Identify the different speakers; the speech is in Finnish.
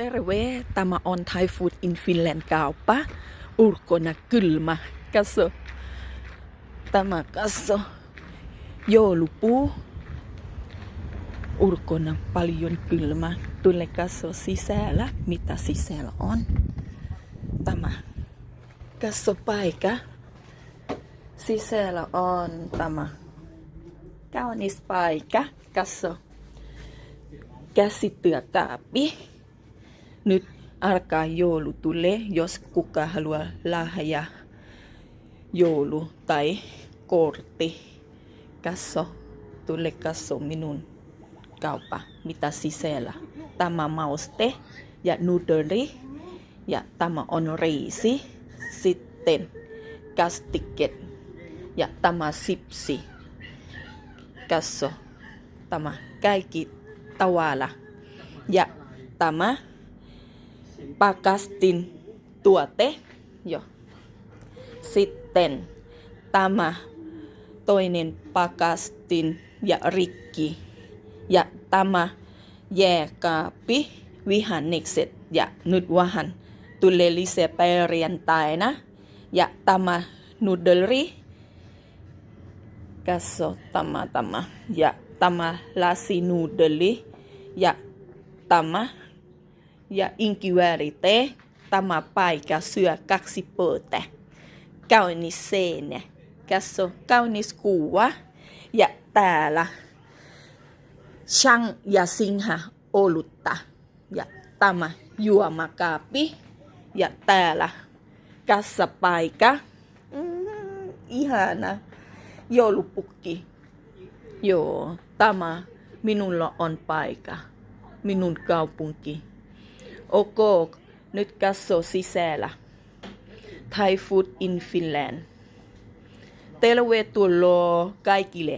Speaker 1: Terve, tämä on Thai Food in Finland kauppa. Ulkona kylmä. Katso. Tämä katso. Joulupuu. Ulkona paljon kylmä. Tule katso sisällä, mitä sisällä on. Tämä. Katso paikka. Sisällä on tämä. Kaunis paikka. Katso käsityökaappi. Nyt alkaa joulu tulee, jos kuka haluaa lahja joulu tai kortti. Katso, tule katso minun kauppa, mitä sisällä. Tämä mauste ja nudeli ja tämä on riisi. Sitten kastikket ja tämä sipsi. Katso, tämä kaikki tavalla. Ja tämä pakastin tuote. Jo. Sitten tämä toinen pakastin ja rikki. Ja tämä jääkaappi, vihannekset ja nyt vähän tulee lisää perjantaina. Ja tämä nudeli. Katso tämä, tämä. Ja tämä lasinudeli ja tämä ja inkivärite. Tämä paikka syö kaksi pöytä. Kaunis seinä. Katso, kaunis kuva. Ja täällä Shang ja Sinha olutta. Ja tämä juomakaappi. Ja täällä kassapaikka. Mm, ihana. Joulupukki. Joo, tämä minulla on paikka. Minun kaupunki. โอโกกนึกกัสโซซีแซล่ะไทยฟู้ดอินฟินแลนด์เตลเวตุโลไกกิเล